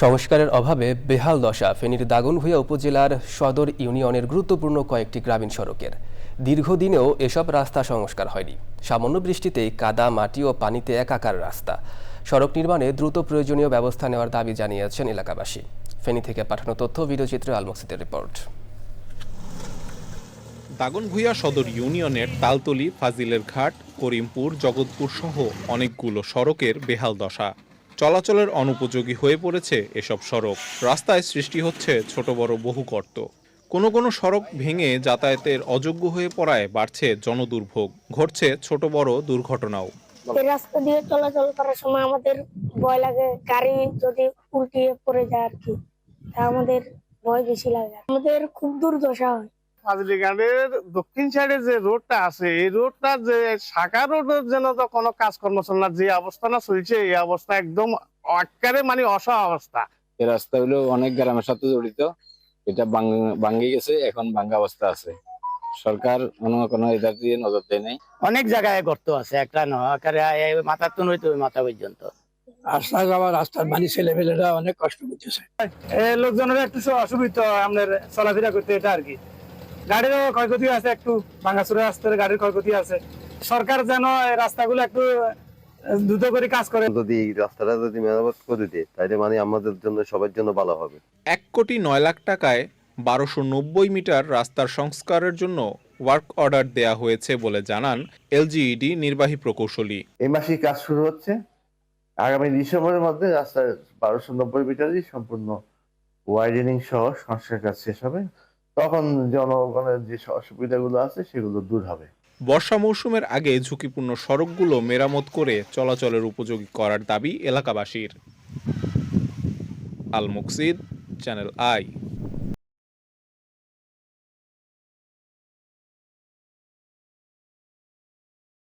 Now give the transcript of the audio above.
সংস্কারের অভাবে বেহাল দশা ফেনীর দাগনভূঞা উপজেলার সদর ইউনিয়নের গুরুত্বপূর্ণ কয়েকটি গ্রামীণ সড়কের। দীর্ঘদিনেও এসব রাস্তা সংস্কার হয়নি। সামান্য বৃষ্টিতেই কাদা, মাটি ও পানিতে একাকার রাস্তা। সড়ক নির্মাণে দ্রুত প্রয়োজনীয় ব্যবস্থা নেওয়ার দাবি জানিয়েছেন এলাকাবাসী। ফেনী থেকে পাঠানো তথ্য, ভিডিওচিত্রে আলমসিদের রিপোর্ট। দাগনভূঞা সদর ইউনিয়নের তালতলি, ফাজিলের ঘাট, করিমপুর, জগৎপুর সহ অনেকগুলো সড়কের বেহাল দশা। চলাচলের অনুপযোগী হয়ে পড়েছে এসব সড়ক। রাস্তায় সৃষ্টি হচ্ছে ছোট বড় বহু গর্ত। কোনো কোনো সড়ক ভেঙে যাতায়াতের অযোগ্য হয়ে পড়ায় বাড়ছে জনদুর্ভোগ। ঘটছে ছোট বড় দুর্ঘটনাও। এই রাস্তা দিয়ে চলাচল করার সময় আমাদের ভয় লাগে, গাড়ি যদি উল্টিয়ে পড়ে যায় আর কি, তা আমাদের ভয় বেশি লাগে। আমাদের খুব দুর্দশা হয়। ফাজলি দক্ষিণ সাইডে যে রোডটা আছে এই রোডটা যে শাখা রোডের জন্য তো কোনো কাজকর্ম চল না। যে অবস্থা না চলছে এই অবস্থা একদম একেবারে মানে অসহায় অবস্থা। এই রাস্তা হলো অনেক গ্রামের সাথে জড়িত। এটা ভাঙ্গে গেছে এখন ভাঙ্গা অবস্থা আছে। সরকার কোনো কোনো এটা দিয়ে নজর দেয় নাই। অনেক জায়গায় গর্ত আছে একটা নয় আকারে মাথার তো নইতে ওই মাথা পর্যন্ত। রাস্তা যাওয়া রাস্তার মানে ছেলেপেলেরা অনেক কষ্ট করতেছে। এই লোকজনের একটু অসুবিধা আপনার চলাফেরা করতে এটা আর কি। গাড়িরও ক্ষয়ক্ষতি আছে একটু ভাঙাচুরা রাস্তার গাড়ির ক্ষয়ক্ষতি আছে। সরকার যেন রাস্তাগুলো একটু দ্রুত করে কাজ করে। যদি এই রাস্তাটা যদি মেরামত করে দেয় তাহলে মানে আমাদের জন্য সবার জন্য ভালো হবে। এক কোটি নয় লাখ টাকায় বারোশো নব্বই মিটার রাস্তার সংস্কারের জন্য ওয়ার্ক অর্ডার দেয়া হয়েছে বলে জানান এলজিইডি নির্বাহী প্রকৌশলী। এই মাসেই কাজ শুরু হচ্ছে। আগামী ডিসেম্বরের মধ্যে রাস্তার বারোশো নব্বই মিটারই সম্পূর্ণ ওয়াইডেনিং সহ সংস্কার কাজ শেষ হবে। তখন জনগণের যে অসুবিধাগুলো আছে, সেগুলো দূর হবে। বর্ষা মৌসুমের আগে ঝুঁকিপূর্ণ সড়কগুলো মেরামত করে চলাচলের উপযোগী করার দাবি এলাকাবাসীর। Al Muksid, channel I.